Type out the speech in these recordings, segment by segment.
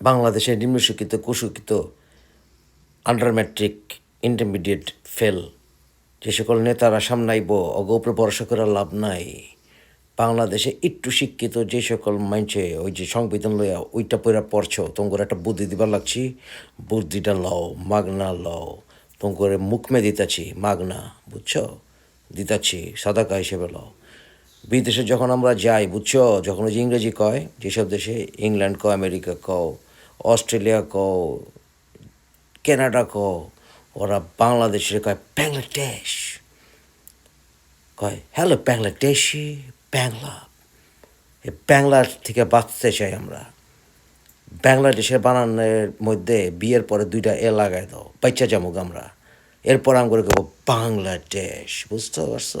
বাংলাদেশের নিম্নশিক্ষিত কুশিক্ষিত আন্ডার ম্যাট্রিক ইন্টারমিডিয়েট ফেল, যে সকল নেতারা সামনাইব অগোপরে ভরসা করে লাভ নাই। বাংলাদেশে একটু শিক্ষিত যে সকল মাইনছে, ওই যে সংবিধান লইয়া ওইটা পইরা পড়ছো তোমার একটা বুদ্ধি দিবার লাগছি। বুদ্ধিটা লও, মাগনা লও তোমার মুখমে দিতাছি, মাগনা, বুঝছ? দিতাছি, সাদাকা হিসেবে লও। বিদেশে যখন আমরা যাই, বুঝছ? যখন ওই যে ইংরেজি কয়, যেসব দেশে ইংল্যান্ড কও আমেরিকা কও অস্ট্রেলিয়া কও কানাডা ওরা বাংলাদেশের কয়, বাংলাদেশ। কয়, হ্যালো, বাংলাদেশি, বাংলা। এই বাংলার থেকে বাঁচতে চাই আমরা। বাংলাদেশের বানানের মধ্যে বিয়ের পরে দুইটা এ লাগাই দাও বাচ্চা জামুক আমরা। এরপর আমি করে কেবো বাংলাদেশ। বুঝতে পারছ?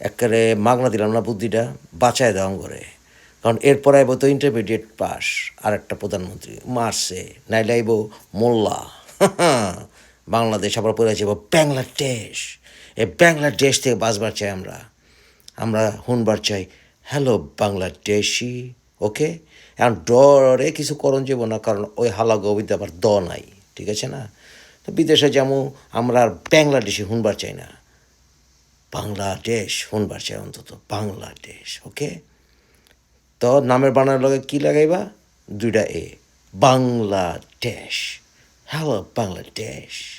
একেবারে মাগনা দিলাম না বুদ্ধিটা? বাঁচায় দাও করে কারণ এরপর আইব তো ইন্টারমিডিয়েট পাস আর একটা প্রধানমন্ত্রী, মারছে, নাইলে আইব মোল্লা। বাংলাদেশ আবার পরে যাব বাংলাদেশ। এই বাংলাদেশ থেকে বাঁচবার চাই আমরা। আমরা শুনবার চাই হ্যালো বাংলাদেশি ওকে এখন ডরে কিছু করণ যাব না, কারণ ওই হালা গবিতে আবার দ নাই, ঠিক আছে না? তো বিদেশে যেমন আমরা আর বাংলাদেশি শুনবার চাই না। বাংলাদেশ শুনবার চাই অন্তত, বাংলাদেশ ওকে তো নামের বানার লগে কি লাগাইবা? দুইটা এ বাংলাদেশ। হ্যালো বাংলাদেশ।